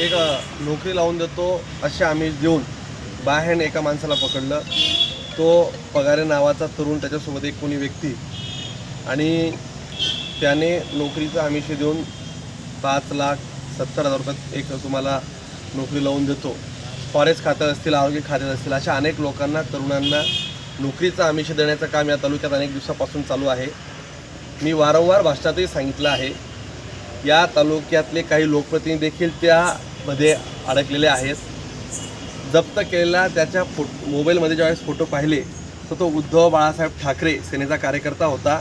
एक नोकरी लावून देतो असे आम्ही देऊन बाहेर एका माणसाला पकडलं. तो पगारे नावाचा तरुण त्याच्यासोबत एक कोणी व्यक्ती. आणि त्याने नोकरीचं आमिष देऊन पाच लाख सत्तर हजार रुपयात एक तुम्हाला नोकरी लावून देतो. फॉरेस्ट खातं असतील आरोग्य खाते असतील अशा अनेक लोकांना तरुणांना नोकरीचं आमिष देण्याचं काम या तालुक्यात अनेक दिवसापासून चालू आहे. मी वारंवार भाषणातही सांगितलं आहे. या तालुक्यातले काही लोकप्रतिनिधी देखील त्या मध्ये अडकलेले आहेत. जप्त केलेला त्याच्या फो मोबाईलमध्ये ज्यावेळेस फोटो पाहिले तर तो उद्धव बाळासाहेब ठाकरे सेनेचा कार्यकर्ता होता.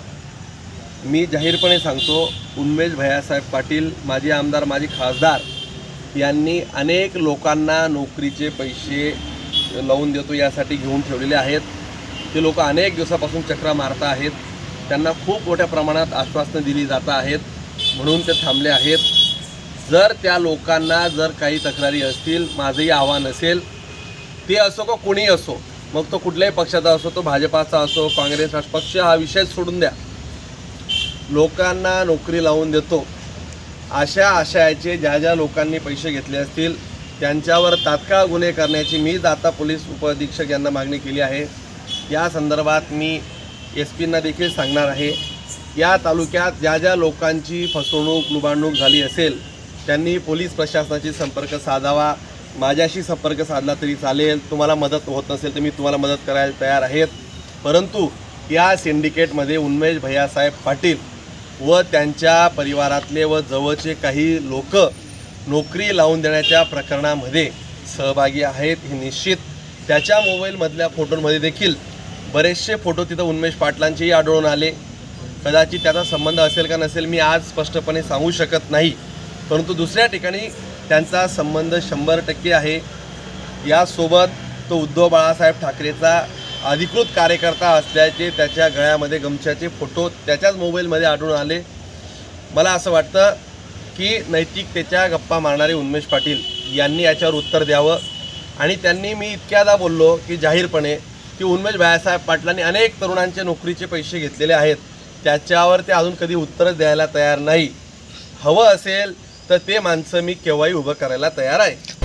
मी जाहीरपणे सांगतो उन्मेश भैयासाहेब पाटील माजी आमदार माजी खासदार यांनी अनेक लोकांना नोकरीचे पैसे लावून देतो यासाठी घेऊन ठेवलेले आहेत. ते लोक अनेक दिवसापासून चक्रा मारत आहेत. त्यांना खूप मोठ्या प्रमाणात आश्वासनं दिली जात आहेत. म्हणून ते थांबले आहेत. जर त्या लोकांना जर काही तक्रारी असतील माझंही आव्हान असेल ते असो का कोणीही असो मग तो कुठल्याही पक्षाचा असो तो भाजपाचा असो काँग्रेस पक्ष हा विषय सोडून द्या. लोकांना नोकरी लावून देतो. अशा आशयाचे ज्या ज्या लोकांनी पैसे घेतले असतील त्यांच्यावर तात्काळ गुन्हे करण्याची मी दाता पोलीस उपअधीक्षक यांना मागणी केली आहे. या संदर्भात मी एस पींना देखील सांगणार आहे. या तालुक्यात ज्या ज्या लोकांची फसवणूक लुबाडणूक झाली असेल त्यांनी पोलीस प्रशासनाशी संपर्क साधावा. माझ्याशी संपर्क साधला तरी चालेल. तुम्हाला मदत होत नसेल तर मी तुम्हाला मदत करायला तयार आहेत. परंतु या सिंडिकेटमध्ये उन्मेश भैयासाहेब पाटील व त्यांच्या परिवारातले व जवळचे काही लोक नोकरी लावून देण्याच्या प्रकरणामध्ये सहभागी आहेत हे निश्चित. त्याच्या मोबाईलमधल्या फोटोंमध्ये देखील बरेचसे फोटो तिथं उन्मेश पाटलांचेही आढळून आले. कदाचित त्याचा संबंध असेल का नसेल मी आज स्पष्टपणे सांगू शकत नाही. परंतु दुसऱ्या ठिकाणी त्यांचा संबंध शंभर टक्के आहे. यासोबत तो उद्धव बाळासाहेब ठाकरेचा अधिकृत कार्यकर्ता असल्याचे त्याच्या गळ्यामध्ये गमछाचे फोटो त्याच्याच मोबाईलमध्ये आढळून आले. मला असं वाटतं की नैतिकतेच्या गप्पा मारणारे उन्मेष पाटील यांनी याच्यावर उत्तर द्यावं. आणि त्यांनी मी इतक्यादा बोललो की जाहीरपणे की उन्मेष भायासाहेब पाटलांनी अनेक तरुणांचे नोकरीचे पैसे घेतलेले आहेत. त्याच्यावर ते अजून कधी उत्तरच द्यायला तयार नाही. हवं असेल तर ते माणसं मी केव्हाही उभं करायला तयार आहे.